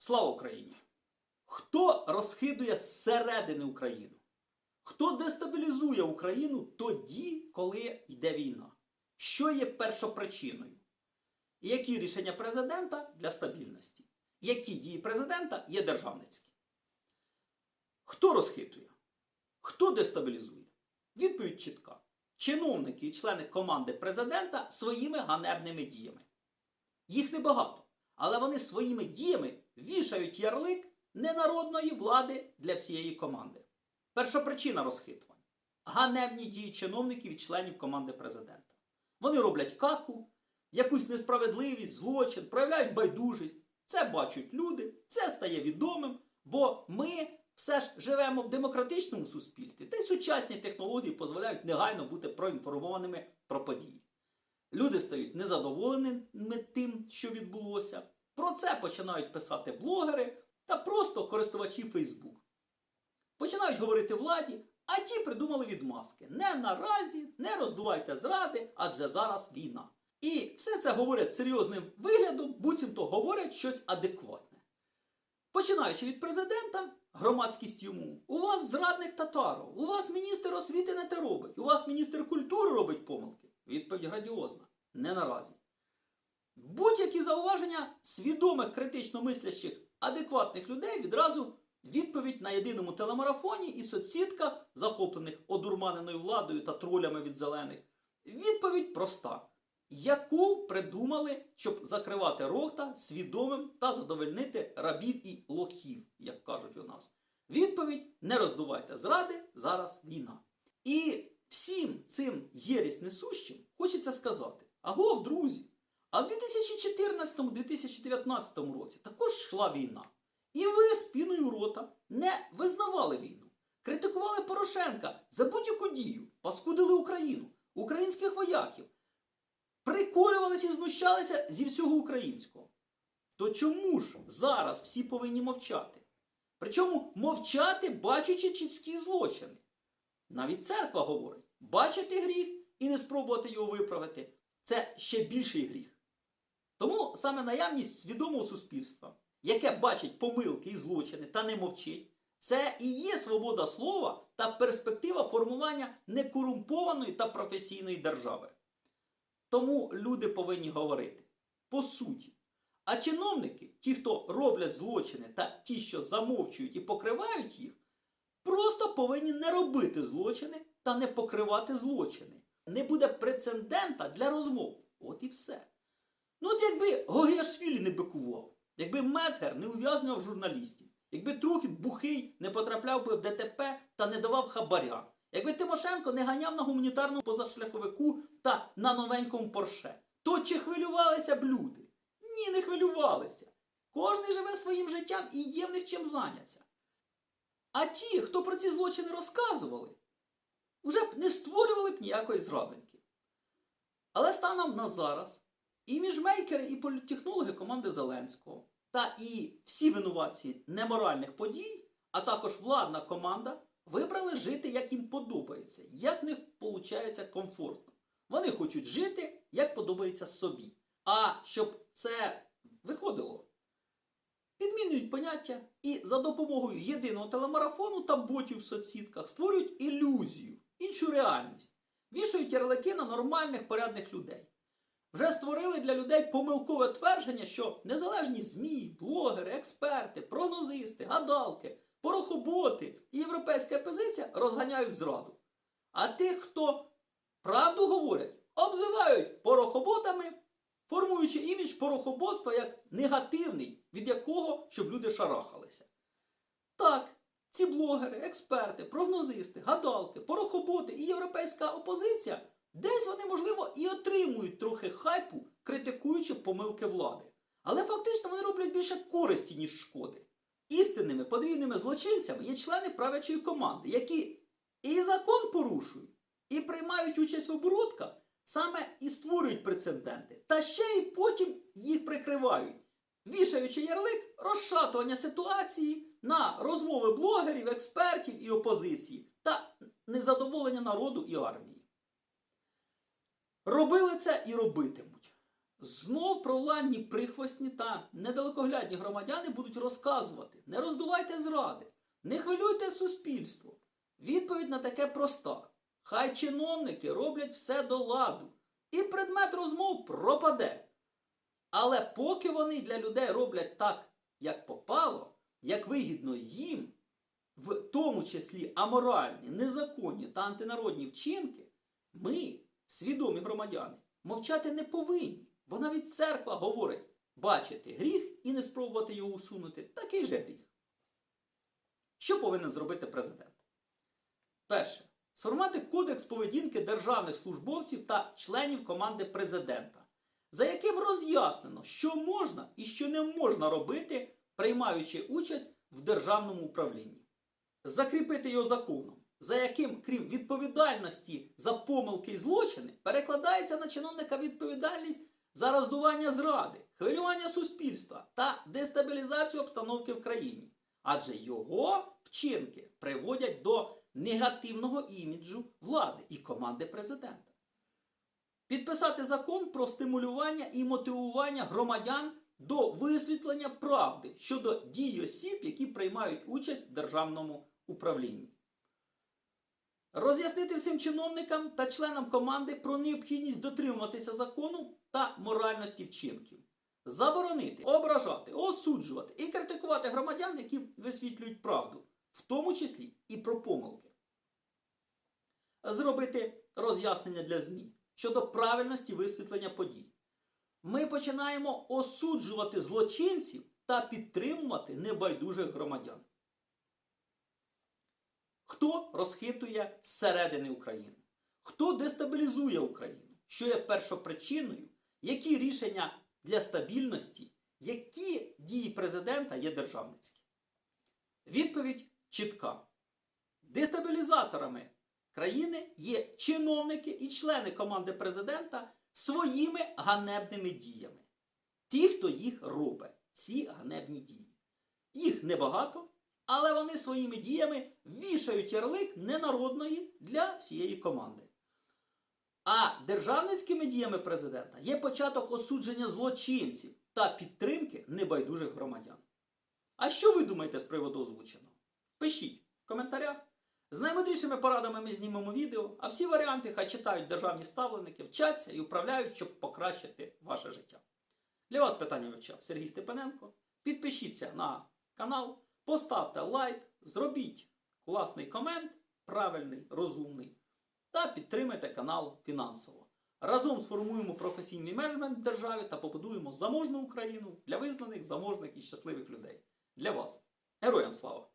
Слава Україні! Хто розхидує зсередини Україну? Хто дестабілізує Україну тоді, коли йде війна? Що є першопричиною? І які рішення президента для стабільності? Які дії президента є державницькі? Хто розхитує? Хто дестабілізує? Відповідь чітка. Чиновники і члени команди президента своїми ганебними діями. Їх небагато, але вони своїми діями вішають ярлик ненародної влади для всієї команди. Першопричина розхитувань. Ганебні дії чиновників і членів команди президента. Вони роблять каку, якусь несправедливість, злочин, проявляють байдужість. Це бачать люди, це стає відомим, бо ми все ж живемо в демократичному суспільстві, та й сучасні технології дозволяють негайно бути проінформованими про події. Люди стають незадоволеними тим, що відбулося. Про це починають писати блогери та просто користувачі Facebook. Починають говорити владі, а ті придумали відмазки. Не наразі, не роздувайте зради, адже зараз війна. І все це говорять серйозним виглядом, буцімто говорять щось адекватне. Починаючи від президента, громадськість йому, у вас зрадник татаров, у вас міністр освіти не те робить, у вас міністр культури робить помилки. Відповідь градіозна. Не наразі. Будь-які зауваження свідомих критично мислящих адекватних людей відразу відповідь на єдиному телемарафоні і соцсітках, захоплених одурманеною владою та тролями від зелених. Відповідь проста. Яку придумали, щоб закривати рота свідомим та задовольнити рабів і лохів, як кажуть у нас. Відповідь: не роздувайте зради, зараз війна. І всім цим єрість несущим хочеться сказати: агов, друзі! А в 2014-2019 році також йшла війна. І ви спіною рота не визнавали війну, критикували Порошенка за будь-яку дію, паскудили Україну, українських вояків, приколювалися і знущалися зі всього українського. То чому ж зараз всі повинні мовчати? Причому мовчати, бачачи чіткі злочини. Навіть церква говорить: бачити гріх і не спробувати його виправити це ще більший гріх. Тому саме наявність свідомого суспільства, яке бачить помилки і злочини та не мовчить, це і є свобода слова та перспектива формування некорумпованої та професійної держави. Тому люди повинні говорити по суті. А чиновники, ті, хто роблять злочини та ті, що замовчують і покривають їх, просто повинні не робити злочини та не покривати злочини. Не буде прецедента для розмов. От і все. Ну от якби Гогіашвілі не бикував, якби Мецгер не ув'язнював журналістів, якби Трухін бухий не потрапляв би в ДТП та не давав хабаря, якби Тимошенко не ганяв на гуманітарному позашляховику та на новенькому Порше, то чи хвилювалися б люди? Ні, не хвилювалися. Кожний живе своїм життям і є в них чим зайняться. А ті, хто про ці злочини розказували, вже б не створювали б ніякої зрадоньки. Але станом на зараз і міжмейкери, і політтехнологи команди Зеленського, та і всі винуватці неморальних подій, а також владна команда, вибрали жити, як їм подобається, як в них виходить комфортно. Вони хочуть жити, як подобається собі. А щоб це виходило, підмінюють поняття і за допомогою єдиного телемарафону та ботів в соцсітках створюють ілюзію, іншу реальність, вішають ярлики на нормальних порядних людей. Вже створили для людей помилкове твердження, що незалежні ЗМІ, блогери, експерти, прогнозисти, гадалки, порохоботи і європейська опозиція розганяють зраду. А тих, хто правду говорять, обзивають порохоботами, формуючи імідж порохоботства як негативний, від якого щоб люди шарахалися. Так, ці блогери, експерти, прогнозисти, гадалки, порохоботи і європейська опозиція десь вони, можливо, і отримують трохи хайпу, критикуючи помилки влади. Але фактично вони роблять більше користі, ніж шкоди. Істинними подвійними злочинцями є члени правячої команди, які і закон порушують, і приймають участь в оборудках, саме і створюють прецеденти, та ще й потім їх прикривають, вішаючи ярлик розшатування ситуації на розмови блогерів, експертів і опозиції та незадоволення народу і армії. Робили це і робитимуть. Знов провладні прихвостні та недалекоглядні громадяни будуть розказувати: не роздувайте зради, не хвилюйте суспільство. Відповідь на таке проста: хай чиновники роблять все до ладу, і предмет розмов пропаде. Але поки вони для людей роблять так, як попало, як вигідно їм, в тому числі аморальні, незаконні та антинародні вчинки, ми, свідомі громадяни, мовчати не повинні. Бо навіть церква говорить бачити гріх і не спробувати його усунути такий же гріх. Що повинен зробити президент? Перше. Сформувати кодекс поведінки державних службовців та членів команди президента, за яким роз'яснено, що можна і що не можна робити, приймаючи участь в державному управлінні. Закріпити його законом, за яким, крім відповідальності за помилки і злочини, перекладається на чиновника відповідальність за роздування зради, хвилювання суспільства та дестабілізацію обстановки в країні. Адже його вчинки приводять до негативного іміджу влади і команди президента. Підписати закон про стимулювання і мотивування громадян до висвітлення правди щодо дій осіб, які приймають участь в державному управлінні. Роз'яснити всім чиновникам та членам команди про необхідність дотримуватися закону та моральності вчинків. Заборонити, ображати, осуджувати і критикувати громадян, які висвітлюють правду, в тому числі і про помилки. Зробити роз'яснення для ЗМІ щодо правильності висвітлення подій. Ми починаємо осуджувати злочинців та підтримувати небайдужих громадян. Хто розхитує зсередини України? Хто дестабілізує Україну? Що є першопричиною? Які рішення для стабільності, які дії президента є державницькі? Відповідь чітка. Дестабілізаторами країни є чиновники і члени команди президента своїми ганебними діями. Ті, хто їх робить, ці ганебні дії. Їх небагато, але вони своїми діями вішають ярлик ненародної для всієї команди. А державницькими діями президента є початок осудження злочинців та підтримки небайдужих громадян. А що ви думаєте з приводу озвученого? Пишіть в коментарях. З наймудрішими порадами ми знімемо відео, а всі варіанти хай читають державні ставленики, вчаться і управляють, щоб покращити ваше життя. Для вас питання вивчав Сергій Степаненко. Підпишіться на канал, поставте лайк, зробіть класний комент, правильний, розумний, та підтримайте канал фінансово. Разом сформуємо професійний менеджмент в державі та побудуємо заможну Україну для визнаних, заможних і щасливих людей. Для вас. Героям слава!